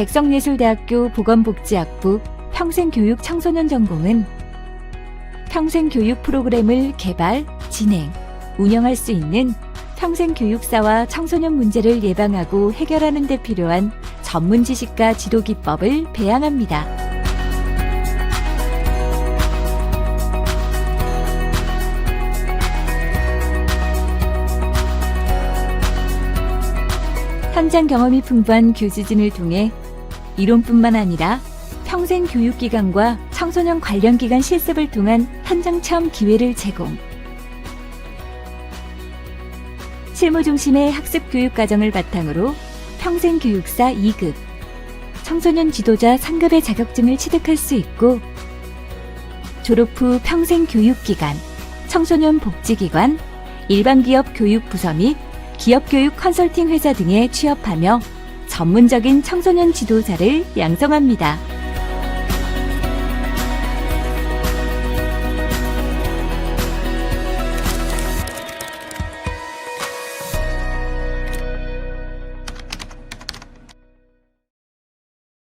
백성예술대학교 보건복지학부 평생교육 청소년 전공은 평생교육 프로그램을 개발, 진행, 운영할 수 있는 평생교육사와 청소년 문제를 예방하고 해결하는 데 필요한 전문 지식과 지도 기법을 배양합니다. 현장 경험이 풍부한 교수진을 통해 이론뿐만 아니라 평생 교육기관과 청소년 관련 기관 실습을 통한 현장 체험 기회를 제공. 실무 중심의 학습 교육 과정을 바탕으로 평생 교육사 2급, 청소년 지도자 3급의 자격증을 취득할 수 있고 졸업 후 평생 교육기관, 청소년 복지기관, 일반 기업 교육 부서 및 기업 교육 컨설팅 회사 등에 취업하며 전문적인 청소년 지도자를 양성합니다.